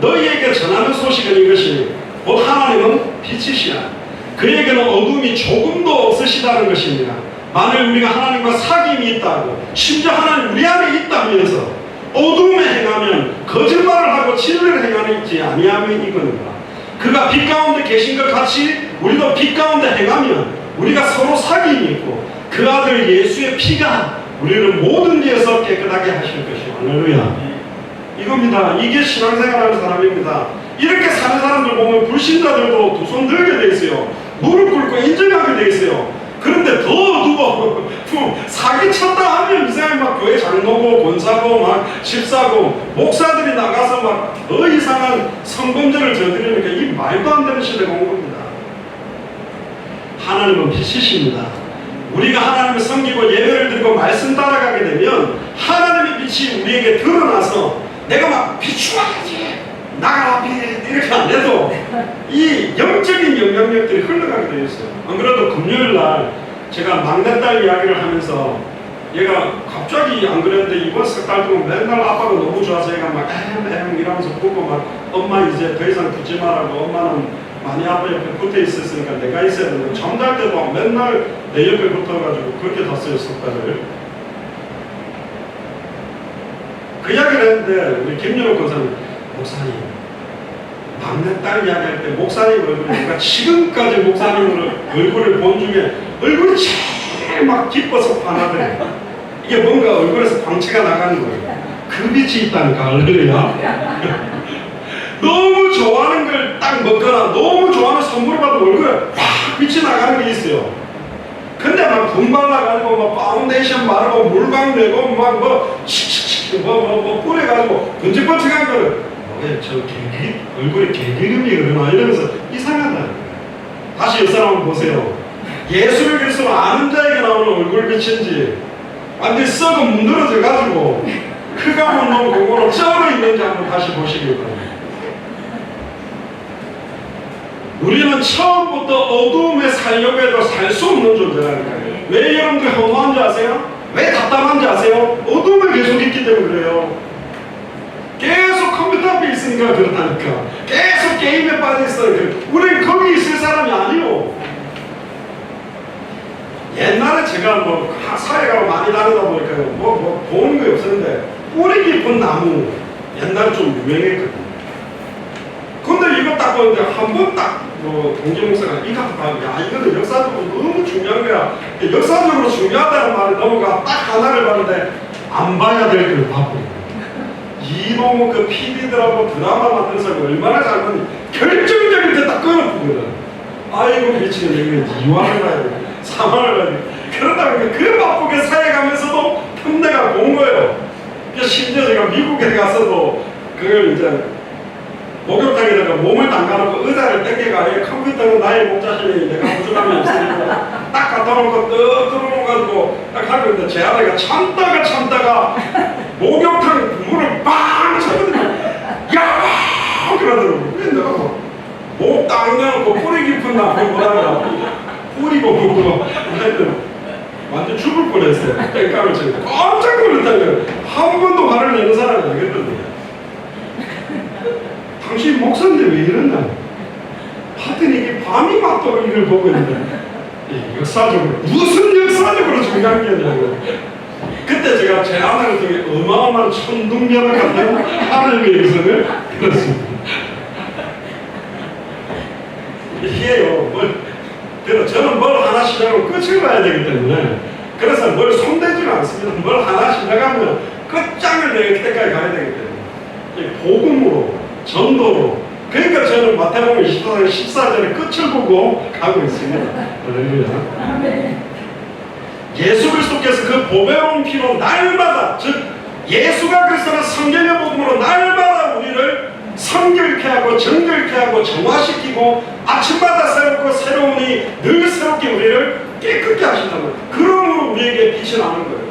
너희에게 전하는 소식은 이것이 곧 하나님은 빛이시라. 그에게는 어둠이 조금도 없으시다는 것입니다. 만일 우리가 하나님과 사귐이 있다고 심지어 하나님 우리 안에 있다면서 어둠에 행하면 거짓말을 하고 진리를 행하는지 아니하면 이거니라. 그가 빛 가운데 계신 것 같이 우리도 빛 가운데 행하면 우리가 서로 사귐이 있고 그 아들 예수의 피가 우리를 모든 죄에서 깨끗하게 하실 것이요. 할렐루야 이겁니다. 이게 신앙생활하는 사람입니다. 이렇게 사는 사람들 보면 불신자들도 두 손 들게 돼 있어요. 무릎 꿇고 인정하게 돼 있어요. 그런데 더 누워 사기 쳤다 하면 이상하게 막 교회 장로고 권사고 막 집사고 목사들이 나가서 막 더 이상한 성범죄를 저지르니까 이 말도 안 되는 시대가 온 겁니다. 하나님은 빛이십니다. 우리가 하나님을 섬기고 예배를 드리고 말씀 따라가게 되면 하나님의 빛이 우리에게 드러나서 내가 막 비추어야지 나가라 빛 이렇게 안 해도 이 영적인 영향력들이 흘러가게 되어 있어요. 안 그래도 금요일 날 제가 막내딸 이야기를 하면서 얘가 갑자기 안 그랬는데 이번 석달 동안 맨날 아빠가 너무 좋아서 얘가 막 에헴 이러면서 보고 막 엄마 이제 더 이상 붙지 말라고 엄마는 많이 아빠 옆에 붙어 있었으니까 내가 있어야 되는 잠잘 때도 맨날 내 옆에 붙어가지고 그렇게 뒀어요 석달을 그 이야기를 했는데 우리 김연욱 권사님 목사님 막내 딸 이야기할 때 목사님 얼굴이 내가 지금까지 목사님 얼굴을 본 중에 얼굴이 제일 막 기뻐서 반하더래 이게 뭔가 얼굴에서 광채가 나가는 거예요. 그 빛이 있다니까 할렐루야. 너무 좋아하는 걸 딱 먹거나 너무 좋아하는 선물을 받으면 얼굴에 확 빛이 나가는 게 있어요. 근데 막 분발 나가지고 막 파운데이션 바르고 물광 내고 막뭐 뭐 뭐 뭐 뿌려가지고 번쩍번쩍한 거를 왜저 개기 얼굴에 개기름이 그러나 이러면서 이상하다 다시 이 사람을 보세요 예수를 그리스도 아는 자에게 나오는 얼굴 빛인지 완전히 썩어 문드러져 가지고 크가 못 놓은 공으로 쩔어 있는지 한번 다시 보시기 바랍니다 우리는 처음부터 어두움에 살려고 해도 살 수 없는 존재라니까요. 왜 여러분들 허무한지 아세요? 왜 답답한지 아세요? 어둠에 계속 있기 때문에 그래요. 계속 컴퓨터 앞에 있으니까 그렇다니까. 계속 게임에 빠져 있어요. 우리는 거기 있을 사람이 아니요. 옛날에 제가 뭐 사회가 많이 다니다 보니까 뭐, 뭐 보는 게 없었는데 뿌리 깊은 나무 옛날에 좀 유명했거든요. 근데 이거 딱 보는데 한 번 딱 뭐 동재 목사가 이거 봐, 야 이거는 역사적으로 너무 중요한 거야. 역사적으로 중요하다는 말을 넘어가 딱 하나를 봤는데 안 봐야 될걸 봐버려. 이놈의 그 PD들하고 드라마 만드는 사람이 얼마나 잘 봤니? 결정적일 때딱 끊어보거든. 아이고 미치겠네. 이거 이완을 해야 돼. 사망을 해야 돼. 그러다 보니까 그 바쁘게 살아가면서도 틈내가 본 거예요. 심지어 제가 미국에 가서도 그걸 이제 목욕탕에다가 몸을 담가놓고 의자를 땡겨가 이 컴퓨터는 나의 목자신이 내가 부족함이 없으니까 딱 갖다 놓고 떡 들어놓아가지고 딱 하고 있는데 제 아내가 참다가 참다가 목욕탕 문을 빵 쳐버리고 야! 그러더라고. 그래 내가 뭐목딱 내놓고 뿌리 깊은 나무 뭐라고 뿌리고 뭐고 하여튼 완전 죽을 뻔했어요. 땡깡을 치고. 깜짝 놀랐다고요. 한 번도 화를 내는 사람이 아니거든요 당신 목사인데 왜 이러냐? 하여튼 이게 밤이 맞도록 이걸 보고 있는데 이 역사적으로 무슨 역사적으로 중요한 게 아니고 그때 제가 제 아내를 통해 어마어마한 천둥벼락 같은 하나님의 역성을 들었습니다. 이게요, 뭘, 그래, 저는 뭘 하나 시작하면 끝을 봐야 되기 때문에 그래서 뭘 손대지는 않습니다. 뭘 하나 시작하면 끝장을 내릴 때까지 가야 되기 때문에 이 복음으로 전도로 그러니까 저는 마태복음 24장 14절의 끝을 보고 가고 있습니다. 할렐루야. 예수 그리스도께서 그 보배로운 피로 날마다 즉 예수가 그리스도는 성경의 복음으로 날마다 우리를 성결케 하고 정결케 하고 정화시키고 아침마다 새롭고 새로우니 늘 새롭게 우리를 깨끗게 거예요. 그러므로 우리에게 빛이 나는 거예요.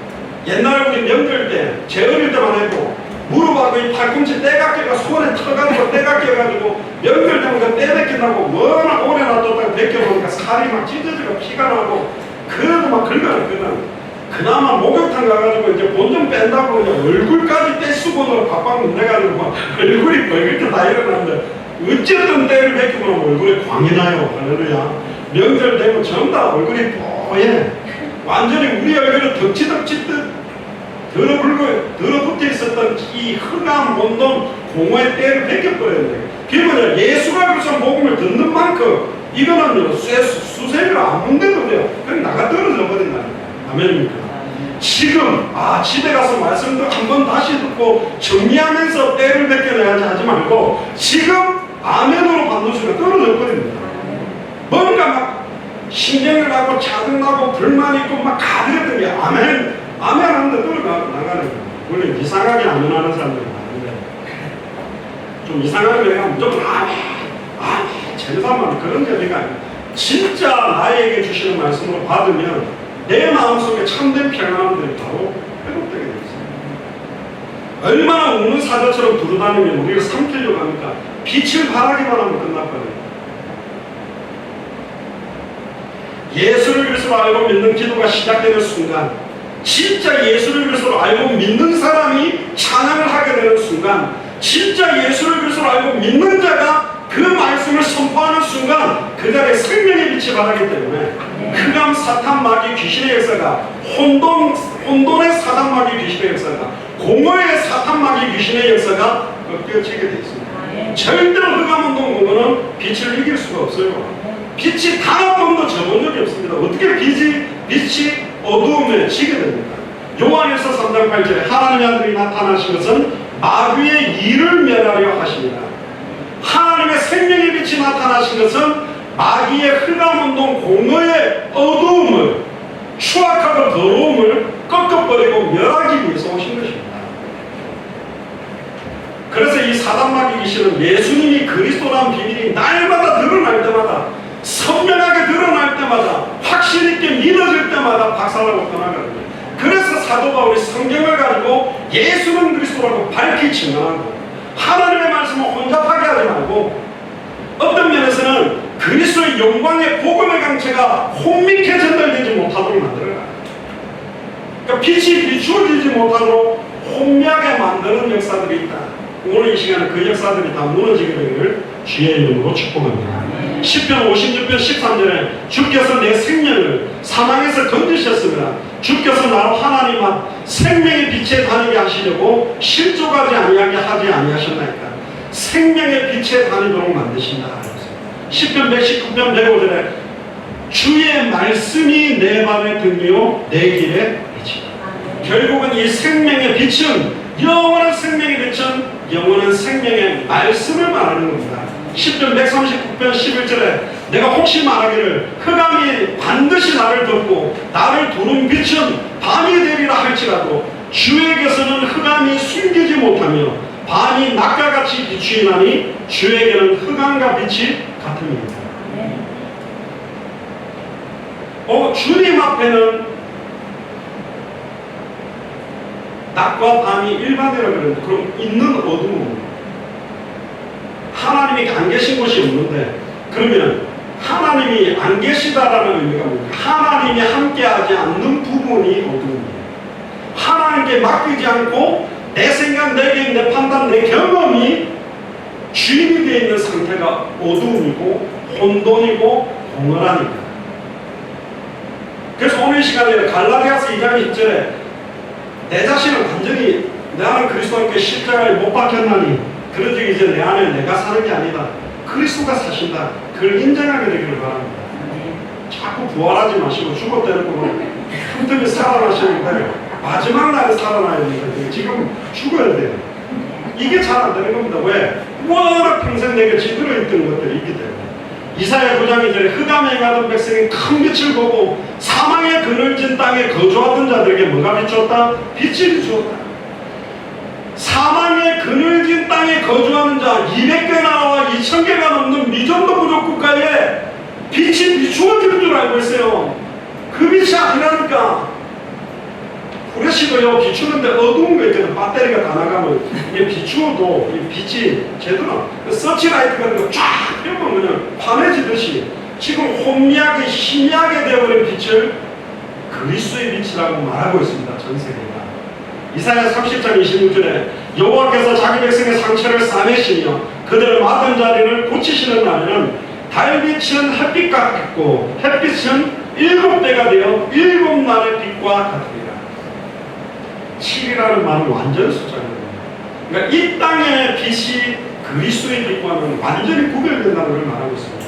옛날에 우리 명절 때, 제 어릴 때만 해도 무릎하고 이 팔꿈치 때가 손에 터가지고 때가 껴가지고 명절 때마다 때 벗겨나고 워낙 오래 놔뒀다가 벗겨보니까 살이 막 찢어지고 피가 나고 그래도 막 긁어냈거든 그나마 목욕탕 가가지고 이제 본좀 뺀다고 그냥 얼굴까지 떼수건으로 팍팍 문대가지고 막 얼굴이 벌겋게 다 일어났는데 어쨌든 때를 베끼고 나면 얼굴에 광이 나요. 할렐루야. 명절 되면 전부 다 얼굴이 뽀얘. 완전히 우리 얼굴은 덕지덕지 듯 더러불고 더러붙어 있었던 이 흑암 mon동 공허의 때를 베껴버렸네. 뭐냐 예수가 그래서 복음을 듣는 만큼 이거는 쇠, 수세미를 안 문대도 돼요. 그냥 나가 떨어져 버린다니까. 아멘입니까? 지금 아 집에 가서 말씀도 한번 다시 듣고 정리하면서 때를 베껴내야지 하지 말고 지금 아멘으로 받는 떨어져 버립니다. 뭔가 막 신경을 하고 짜증나고 불만 있고 막 가득했던 게 아멘 아멘 하는데 떨어져 나가는 거예요. 원래 이상하게 아멘 하는 사람들이 많은데 좀 이상하게 내가 무조건 아멘 아멘 제사만 그런 게 내가 아니라 진짜 나에게 주시는 말씀으로 받으면 내 마음속에 참된 평안함들이 바로 회복되게 되어 있습니다. 얼마나 우는 사자처럼 두루다니면 우리를 삼키려고 합니까? 빛을 발하기만 하면 끝나버려요. 예수를 그리스도로 알고 믿는 기도가 시작되는 순간 진짜 예수를 그리스도로 알고 믿는 사람이 찬양을 하게 되는 순간 진짜 예수를 그리스도로 알고 믿는 자가 그 말씀을 선포하는 순간 그 자리에 생명의 빛이 발하기 때문에 흑암 사탄 마귀 귀신의 역사가 혼돈 혼돈의 사탄 마귀 귀신의 역사가 공허의 사탄 마귀 귀신의 역사가 꺾여지게 되어 있습니다. 절대로 흑암 운동 공허는 빛을 이길 수가 없어요. 빛이 단 한 번도 저본 적이 없습니다. 어떻게 빛이, 빛이 어두움에 지게 됩니까? 요한에서 3장 8절에 하나님의 아들이 나타나신 것은 마귀의 일을 멸하려 하십니다. 생명의 빛이 나타나신 것은 마귀의 흑암운동 공허의 어두움을 추악하고 더러움을 꺾어버리고 멸하기 위해서 오신 것입니다. 그래서 이 사단마귀 귀신은 예수님이 그리스도라는 비밀이 날마다 드러날 때마다 선명하게 드러날 때마다 확신 있게 믿어질 때마다 박살나고 떠나거든요. 그래서 사도 바울이 성경을 가지고 예수는 그리스도라고 밝히 증언하고 하나님의 말씀을 혼잡하게 하지 말고 어떤 면에서는 그리스도의 영광의 복음의 강체가 혼미케 전달되지 못하도록 만들어가. 그러니까 빛이 비추어지지 못하도록 혼미하게 만드는 역사들이 있다. 오늘 이 시간에 그 역사들이 다 무너지게 되기를 주의 이름으로 축복합니다. 10편 56편 13절에 주께서 내 생명을 사망에서 건지셨으나 주께서 나로 하나님 앞 생명의 빛에 다니게 하시려고 실족하지 아니하게 하지 아니하셨나이까 생명의 빛에 다니도록 만드신다. 10편 119편 105절에 주의 말씀이 내 발의 등이요 내 길의 빛이다. 결국은 이 생명의 빛은 영원한 생명의 빛은 영원한 생명의 말씀을 말하는 겁니다. 10편 139편 11절에 내가 혹시 말하기를 흑암이 반드시 나를 덮고 나를 두른 빛은 밤이 되리라 할지라도 주에게서는 흑암이 숨기지 못하며 밤이 낮과 같이 비추이나니 주에게는 흑암과 빛이 같음입니다. 어, 주님 앞에는 낮과 밤이 일반이라 그러는데 그럼 있는 어둠은 하나님이 안 계신 곳이 없는데 그러면 하나님이 안 계시다라는 의미가 뭡니까? 하나님이 함께하지 않는 부분이 어두움이에요. 하나님께 맡기지 않고 내 생각, 내 계획, 내 판단, 내 경험이 주인이 되어 있는 상태가 어두움이고 혼돈이고 공허라니까. 그래서 오늘 시간에 갈라디아서 2장 1절에 내 자신을 완전히 나는 그리스도와 함께 십자가에 못 박혔나니 그러지 이제 내 안에 내가 사는 게 아니다. 그리스도가 사신다. 그걸 인정하게 되기를 바랍니다. 자꾸 부활하지 마시고 죽었다는 거는 틈틈이 살아나시는데 마지막 날에 살아나야 됩니다. 지금 죽어야 돼요. 이게 잘 안 되는 겁니다. 왜? 워낙 평생 내게 지들어 있던 것들이 있기 때문에. 이사야 9장 2절에 흑암에 가던 백성이 큰 빛을 보고 사망의 그늘진 땅에 거주하던 자들에게 뭐가 비추었다? 빛이 비추었다. 사망의 그늘진 땅에 거주하는 자 200개 나라와 2000개가 넘는 미전도 부족 국가에 빛이 비추어지는 줄 알고 있어요. 그 빛이 아니라니까. 후레쉬도요 비추는데 어두운 거 있잖아요. 배터리가 다 나가면 이게 비추어도 이 빛이 제대로 그 서치라이트 같은 거 쫙 펴면 그냥 환해지듯이 지금 혼미하게 희미하게 되어버린 빛을 그리스도의 빛이라고 말하고 있습니다. 전 세계가. 이사야 30장 26절에 여호와께서 자기 백성의 상처를 싸매시며 그들을 맡은 자리를 고치시는 날에는 달빛은 햇빛과 같고 햇빛은 일곱 배가 되어 일곱 날의 빛과 같으리라. 7이라는 말은 완전 숫자거든요. 그러니까 이 땅의 빛이 그리스도의 빛과는 완전히 구별된다는 걸 말하고 있습니다.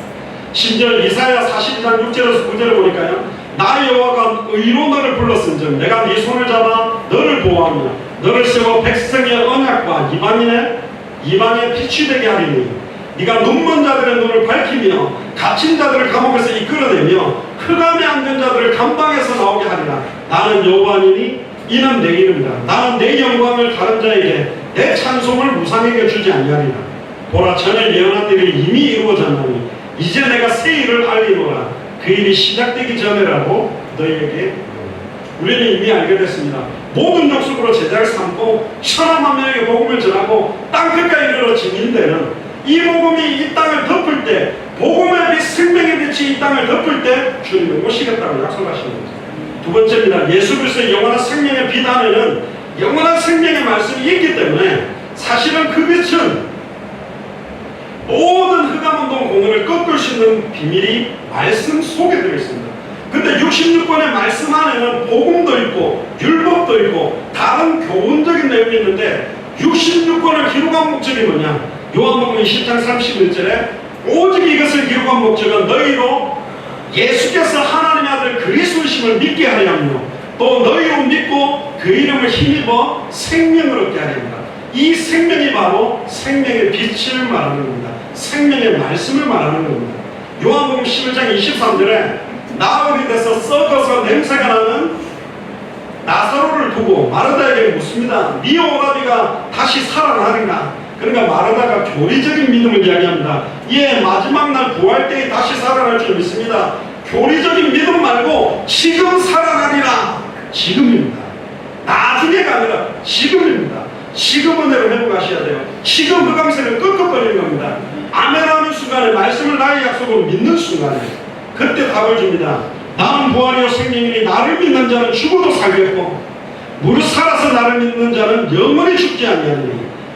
심지어 이사야 42장 6절에서 9절을 보니까요. 나 여호와가 의로 너를 불렀은즉 내가 네 손을 잡아 너를 보호하며 너를 세워 백성의 언약과 이방인의 이방의 빛이 되게 하리니 네가 눈먼 자들의 눈을 밝히며 갇힌 자들을 감옥에서 이끌어내며 흑암에 앉은 자들을 감방에서 나오게 하리라 나는 여호와니니 이는 내 이름이다 나는 내 영광을 다른 자에게 내 찬송을 무상에게 주지 아니하리라 보라 전에 예언한 일이 이미 이루어졌나니 이제 내가 새 일을 알리노라 그 일이 시작되기 전에라고 너희에게 우리는 이미 알게 됐습니다. 모든 족속으로 제자를 삼고 천하만 명에게 복음을 전하고 땅 끝까지 이르러 증인되는 이 복음이 이 땅을 덮을 때 복음의 빛 생명의 빛이 이 땅을 덮을 때 주님을 오시겠다고 약속하시는 거죠. 두 번째입니다. 예수 그리스도의 영원한 생명의 빛 안에는 영원한 생명의 말씀이 있기 때문에 사실은 그 빛은 모든 흑암운동 공을 꺾을 수 있는 비밀이 말씀 속에 들어있습니다. 근데 66권의 말씀 안에는 복음도 있고 율법도 있고 다른 교훈적인 내용이 있는데 66권을 기록한 목적이 뭐냐? 요한복음 20장 31절에 오직 이것을 기록한 목적은 너희로 예수께서 하나 님의 아들 그리스도심을 믿게 하려 하며 또 너희로 믿고 그 이름을 힘입어 생명을 얻게 합니다. 이 생명이 바로 생명의 빛을 말하는 겁니다. 생명의 말씀을 말하는 겁니다. 요한복음 11장 23절에 나흘이 돼서 썩어서 냄새가 나는 나사로를 두고 마르다에게 묻습니다. 네 오라비가 다시 살아나는가? 그러니까 마르다가 교리적인 믿음을 이야기합니다. 예, 마지막 날 부활 때에 다시 살아날 줄 믿습니다. 교리적인 믿음 말고 지금 살아나리라. 지금입니다. 나중에가 아니라 지금입니다. 지금 은혜로 회복하셔야 돼요. 지금 흑암세를 끄끄거리는 겁니다. 아멘하는 순간에 말씀을 나의 약속으로 믿는 순간에 그때 답을 줍니다. 나는 부활이요 생명이니 나를 믿는 자는 죽어도 살겠고 무릇 살아서 나를 믿는 자는 영원히 죽지 아니하니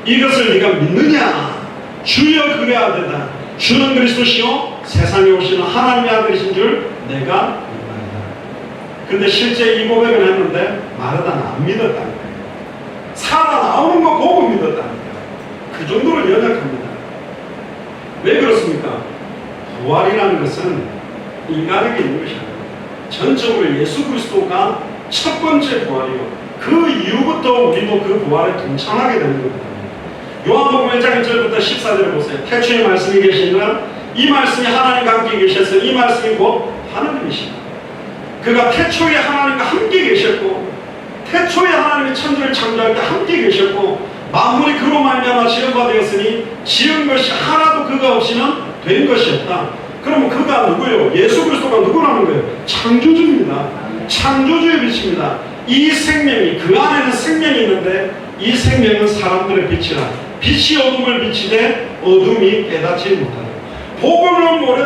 이것을 네가 믿느냐 주여 그래야 된다 주는 그리스도시요 세상에 오시는 하나님의 아들이신 줄 내가 믿는다 근데 실제 이 고백을 했는데 마르다는 안 믿었다는 거예요 살아나오는 거 보고 믿었다는 거예요 그 정도로 연약합니다 왜 그렇습니까? 부활이라는 것은 인간에게 있는 것이 아니에요. 전적으로 예수 그리스도가 첫 번째 부활이요. 그 이후부터 우리도 그 부활에 동참하게 되는 겁니다. 요한복음 1장 1절부터 14절을 보세요. 태초에 말씀이 계시니라 이 말씀이 하나님과 함께 계셔서 이 말씀이 곧 하나님이시다. 그가 태초에 하나님과 함께 계셨고 태초에 하나님이 천지를 창조할 때 함께 계셨고 만물이 그로 말미암아 지은 바 되었으니 지은 것이 하나도 그가 없이는 된 것이 없다. 그러면 그가 누구예요? 예수 그리스도가 누구라는 거예요? 창조주입니다. 창조주의 빛입니다. 이 생명이 그 안에는 생명이 있는데 이 생명은 사람들의 빛이라 빛이 어둠을 비치되 어둠이 깨닫지 못하다. 복음을 모래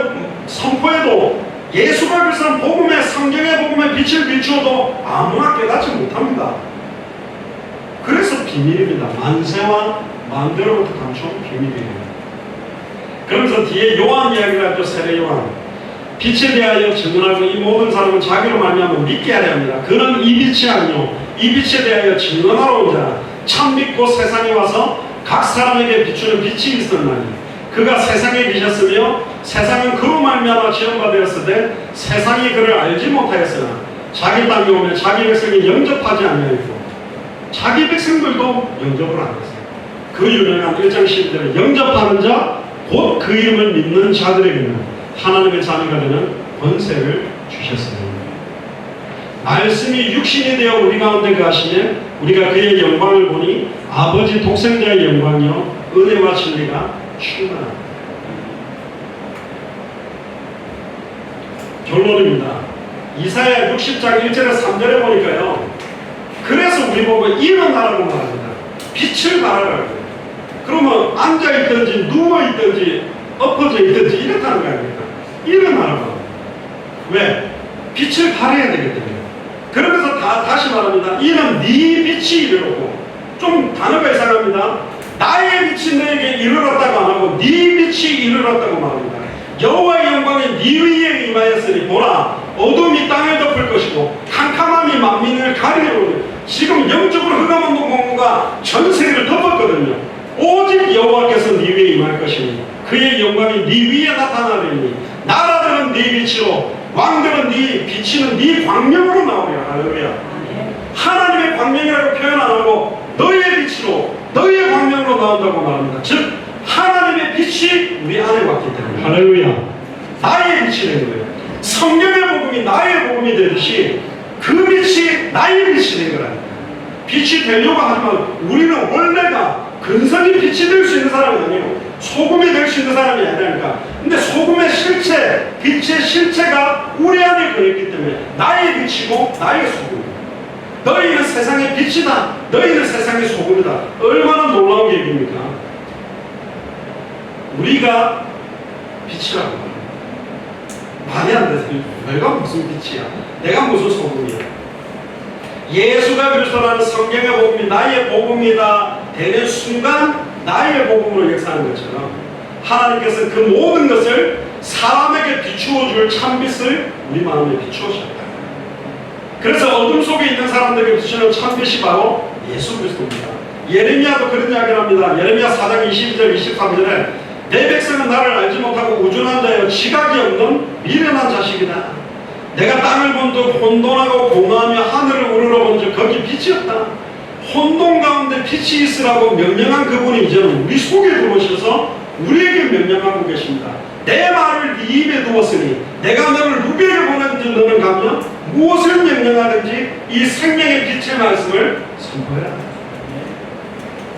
선포해도 예수가 그리스도 복음의 성경의 복음의 빛을 비추어도 아무나 깨닫지 못합니다. 그래서 비밀입니다. 만세와 만대로부터 감춰온 비밀이에요. 그러면서 뒤에 요한 이야기를 하죠. 세례 요한. 빛에 대하여 증언하고 이 모든 사람은 자기로 말미암아 믿게 하려 합니다. 그는 이 빛이 아니요 이 빛에 대하여 증언하러 온 자라. 참 믿고 세상에 와서 각 사람에게 비추는 빛이 있었나니 그가 세상에 계셨으며 세상은 그로 말미암아 지원받았으되 세상이 그를 알지 못하였으나 자기 땅에 오면 자기 백성이 영접하지 아니하였고 자기 백성들도 영접을 안 했어요. 그 유명한 1장 12절에 영접하는 자 곧 그 이름을 믿는 자들에게는 하나님의 자녀가 되는 권세를 주셨어요. 말씀이 육신이 되어 우리 가운데 가시면 우리가 그의 영광을 보니 아버지 독생자의 영광이요 은혜와 진리가 충만합니다. 결론입니다. 이사야 60장 1절에 3절에 보니까요. 그래서 우리 보고 일어나라고 말합니다. 빛을 발하라고. 그러면 앉아있든지 누워있든지 엎어져 있든지 이렇다는 거 아닙니까? 일어나라고. 왜? 빛을 발해야 되기 때문에. 그러면서 다, 다시 말합니다. 이는 네 빛이 이르렀고 좀 단어가 이상합니다. 나의 빛이 너에게 이르렀다고 안 하고 네 빛이 이르렀다고 말합니다. 여호와의 영광이 네 위에 임하였으니 보라 어둠이 땅을 덮을 것이고 캄캄함이 만민을 가리리로니 지금 영적으로 흑암한 공무가 전 세계를 덮었거든요. 오직 여호와께서 네 위에 임할 것이니 그의 영광이 네 위에 나타나리니 나라들은 네 빛으로 왕들은 네 비치는 네 광명으로 나오리라 할렐루야 하나님의 광명이라고 표현 안 하고 너의 빛으로 너의 광명으로 나온다고 말합니다. 즉 하나님의 빛이 우리 안에 왔기 때문에. 할렐루야. 나의 빛이 된 거예요. 성경의 복음이 나의 복음이 되듯이 그 빛이 나의 빛이 된 거라니까 빛이 되려고 하지만 우리는 원래가 근선이 빛이 될 수 있는 사람이 아니고 소금이 될 수 있는 사람이 아니라니까. 근데 소금의 실체, 빛의 실체가 우리 안에 그랬기 때문에 나의 빛이고 나의 소금이다. 너희는 세상의 빛이다. 너희는 세상의 소금이다. 얼마나 놀라운 얘기입니까? 우리가 빛이라고 말합니다. 말이 안 돼서 내가 무슨 빛이야? 내가 무슨 소금이야? 예수가 그리스도라는 성경의 복음이 나의 복음이다 되는 순간 나의 복음으로 역사하는 것처럼 하나님께서 그 모든 것을 사람에게 비추어 줄 참빛을 우리 마음에 비추어셨다. 그래서 어둠 속에 있는 사람들에게 비추는 참빛이 바로 예수 그리스도입니다. 예레미야도 그런 이야기를 합니다. 예레미야 4장 22절 23절에 내 백성은 나를 알지 못하고 우준한 자여 지각이 없는 미련한 자식이다. 내가 땅을 본즉 혼돈하고 공허하며 하늘을 우러러 본즉 거기 빛이 없다. 혼돈 가운데 빛이 있으라고 명령한 그분이 이제는 우리 속에 들어오셔서 우리에게 명령하고 계십니다. 내 말을 네 입에 두었으니 내가 너를 누구에게 보내든지 너는 가면 무엇을 명령하든지 이 생명의 빛의 말씀을 선포해라.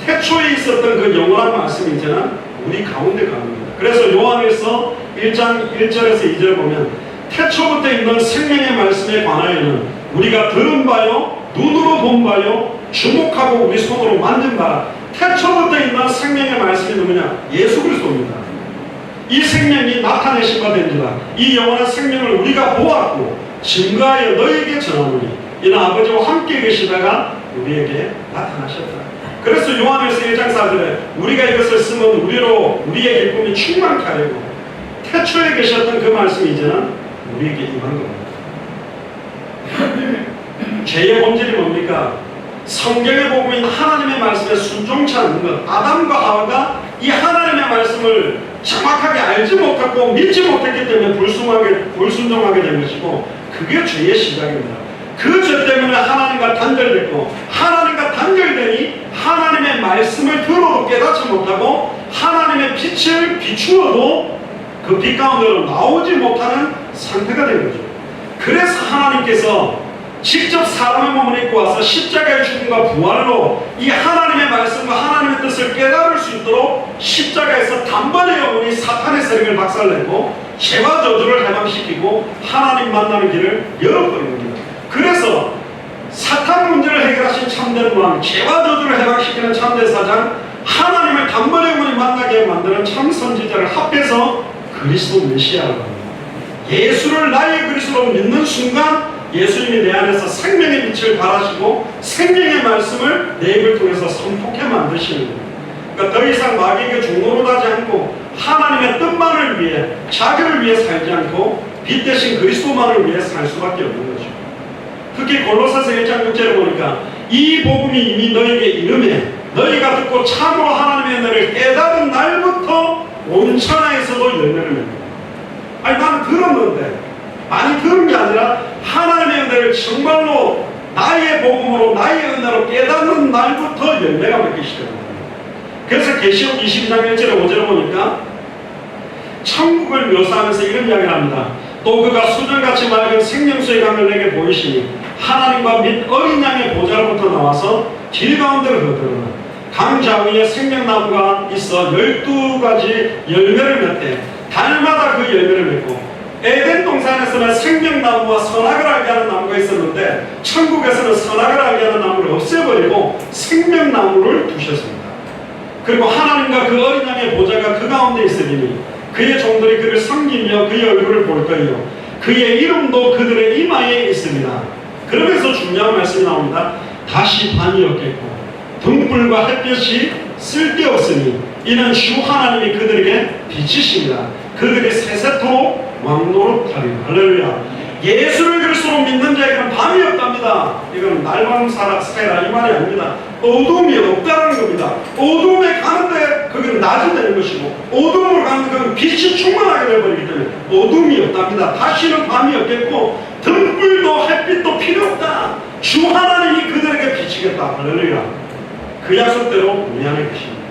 태초에 있었던 그 영원한 말씀이 이제는 우리 가운데 가는 겁니다. 그래서 요한에서 1장 1절에서 2절 보면 태초부터 있는 생명의 말씀에 관하여는 우리가 들은 바요 눈으로 본 바요 주목하고 우리 손으로 만진 바 태초부터 있는 생명의 말씀이 누구냐 예수 그리스도입니다 이 생명이 나타내신 바 된지라 이 영원한 생명을 우리가 보았고 증거하여 너에게 전하노니 이는 아버지와 함께 계시다가 우리에게 나타나셨다 그래서 요한에서 1장 4절에 우리가 이것을 쓰면 우리로 우리의 기쁨이 충만케 하려고 태초에 계셨던 그 말씀이 이제는 우리에게 임한 겁니다. 죄의 본질이 뭡니까? 성경의 복음인 하나님의 말씀에 순종치 않는 것. 아담과 하와가 이 하나님의 말씀을 정확하게 알지 못하고 믿지 못했기 때문에 불순하게, 불순종하게 된 것이고 그게 죄의 시작입니다. 그 죄 때문에 하나님과 단절됐고 하나님과 단절되니 하나님의 말씀을 들어도 깨닫지 못하고 하나님의 빛을 비추어도 그 빛 가운데로 나오지 못하는 상태가 된 거죠. 그래서 하나님께서 직접 사람의 몸을 입고 와서 십자가의 죽음과 부활로 이 하나님의 말씀과 하나님의 뜻을 깨달을 수 있도록 십자가에서 단번에 영원히 사탄의 세력을 박살내고 죄와 저주를 해방시키고 하나님 만나는 길을 열어버린 겁니다. 그래서 사탄 문제를 해결하신 참된 왕, 죄와 저주를 해방시키는 참된 사장, 하나님을 단번에 영원히 만나게 만드는 참 선지자를 합해서 그리스도 메시아라고 합니다. 예수를 나의 그리스도로 믿는 순간 예수님이 내 안에서 생명의 빛을 발하시고 생명의 말씀을 내 입을 통해서 선포케 만드시는 거예요. 그러니까 더 이상 마귀에게 가지 않고 하나님의 뜻만을 위해 자기를 위해 살지 않고 빛 대신 그리스도만을 위해 살 수밖에 없는 거죠. 특히 골로새서 1장 6절에 보니까 이 복음이 이미 너에게 이름에 너희가 듣고 참으로 하나님의 은혜를 깨달은 날부터 온 천하에서도 열매를 맺는다. 아니 나는 들었는데 많이 들은 게 아니라 하나님의 은혜를 정말로 나의 복음으로 나의 은혜로 깨닫는 날부터 열매가 맺기 시작합니다. 그래서 계시록 22장 1절에 5절에 보니까 천국을 묘사하면서 이런 이야기를 합니다. 또 그가 수정같이 맑은 생명수의 강을 내게 보이시니 하나님과 및 어린 양의 보좌로부터 나와서 길 가운데를 흐르더라. 강 좌우에 생명나무가 있어 열두 가지 열매를 맺되 달마다 그 열매를 맺고 에덴 동산에서는 생명나무와 선악을 알게 하는 나무가 있었는데 천국에서는 선악을 알게 하는 나무를 없애버리고 생명나무를 두셨습니다. 그리고 하나님과 그 어린 양의 보좌가 그 가운데 있으리니 그의 종들이 그를 섬기며 그의 얼굴을 볼 거예요. 그의 이름도 그들의 이마에 있습니다. 그러면서 중요한 말씀이 나옵니다. 다시 밤이었겠고 등불과 햇볕이 쓸데없으니 이는 주 하나님이 그들에게 빛이십니다. 그들이 세세토록 왕노릇하리라. 할렐루야. 예수를 그리스도로 믿는 자에게는 밤이 없답니다. 이건 날밤 살아 이 말이 아닙니다. 어둠이 없다는 겁니다. 어둠에 가는데 그건 낮이 되는 것이고 어둠으로 가는 건 빛이 충만하게 되어버리기 때문에 어둠이 없답니다. 다시는 밤이 없겠고 등불도 햇빛도 필요 없다. 주 하나님이 그들에게 비치겠다. 할렐루야. 그 약속대로 우리하는 것입니다.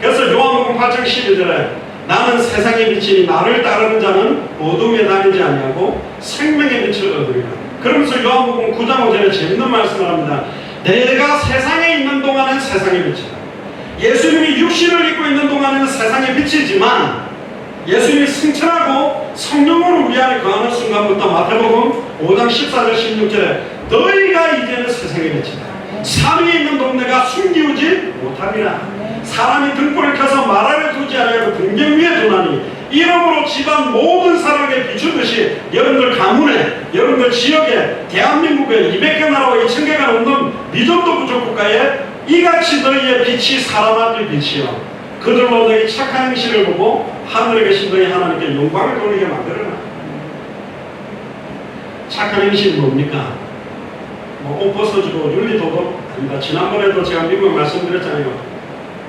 그래서 요한복음 8장 12절에 나는 세상의 빛이니 나를 따르는 자는 어둠에 다니지 아니하고 생명의 빛을 얻으리라. 그러면서 요한복음 9장 5절에 재밌는 말씀을 합니다. 내가 세상에 있는 동안은 세상의 빛이다. 예수님이 육신을 입고 있는 동안에는 세상의 빛이지만 예수님이 승천하고 성령으로 우리 안에 거하는 순간부터 마태복음 5장 14절 16절에 너희가 이제는 세상의 빛이다. 산위에 있는 동네가 숨기우지 못하리라. 사람이 등불을 켜서 말 아래 두지 아니하고 등경 위에 두나니 이러므로 집안 모든 사람에게 비추듯이 여러분들 가문에 여러분들 지역에 대한민국에 200개 나라와 2,000개가 넘는 미전도 부족 국가에 이같이 너희의 빛이 사람 앞에 빛이요 그들로 너희 착한 행실을 보고 하늘에 계신 너희 하나님께 영광을 돌리게 만들어라 착한 행실이 뭡니까? 뭐옷 벗어주고 윤리도덕 아니다 지난번에도 제가 미국에 말씀드렸잖아요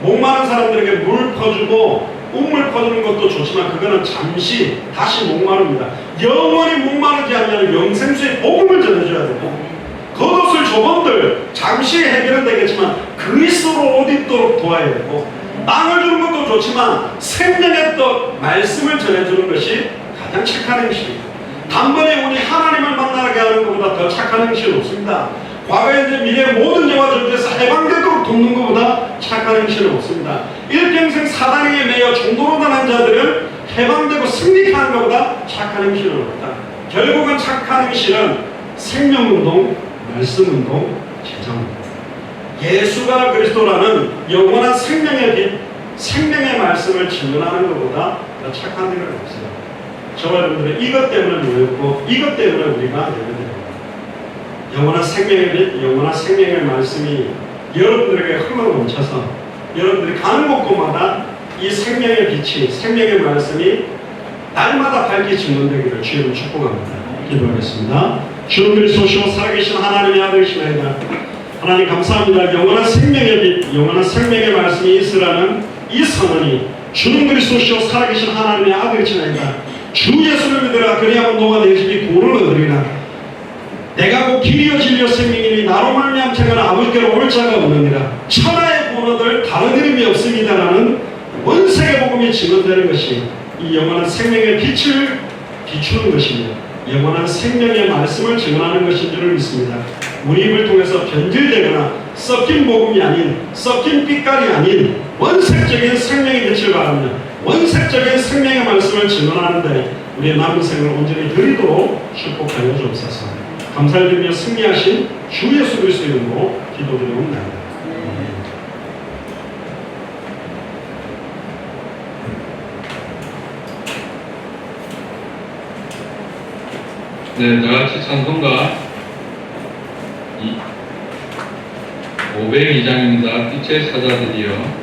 목 마른 사람들에게 물 퍼주고 우물 퍼주는 것도 좋지만 그거는 잠시 다시 목마릅니다. 영원히 목마르지 않으면 영생수의 복음을 전해줘야 되고 겉옷을 좁은들 잠시 해결은 되겠지만 그리스도로 옷 입도록 도와야 되고 땅을 주는 것도 좋지만 생명의 떡 말씀을 전해주는 것이 가장 착한 행실입니다. 단번에 우리 하나님을 만나게 하는 것보다 더 착한 행실은 없습니다. 과거에 미래의 모든 죄와 저주에서 해방되도록 돕는 것보다 착한 행실은 없습니다. 일평생 사단에게 매여 중도로 당한 자들을 해방되고 승리하는 것보다 착한 행실은 없다. 결국은 착한 행실은 생명운동, 말씀운동, 제정운동. 예수가 그리스도라는 영원한 생명의 빛, 생명의 말씀을 증언하는 것보다 더 착한 일은 없어요. 저와 여러분들은 이것 때문에 모였고 이것 때문에 우리가. 영원한 생명의 빛, 영원한 생명의 말씀이 여러분들에게 흘러 넘쳐서 여러분들이 가는 곳곳마다 이 생명의 빛이, 생명의 말씀이 날마다 밝게 증언되기를 주님을 축복합니다. 기도하겠습니다. 주님 그리스도시오 살아계신 하나님의 아들이시나이다. 하나님 감사합니다. 영원한 생명의 빛, 영원한 생명의 말씀이 있으라는 이 선언이 주님 그리스도시오 살아계신 하나님의 아들이시나이다. 주 예수를 믿으라 그리하면 너가 내 집이 구원을 얻으리라. 내가 곧 길이요 진리요 생명이니 나로 말미암 자가 아버지께로 올 자가 없느니라 천하의 본어들 다른 이름이 없습니다라는 원세계 복음이 증언되는 것이 이 영원한 생명의 빛을 비추는 것이며 영원한 생명의 말씀을 증언하는 것인 줄을 믿습니다. 우리 입을 통해서 변질되거나 섞인 복음이 아닌 섞인 빛깔이 아닌 원색적인 생명의 빛을 바라며 원색적인 생명의 말씀을 증언하는데 우리의 남은 생을 온전히 드리도록 축복하여 주옵소서. 감사드리며 승리하신 주 예수 그리스도 이름으로 기도드리옵나이다. 네, 다같이 찬송가 502장입니다. 빛의 사자들이여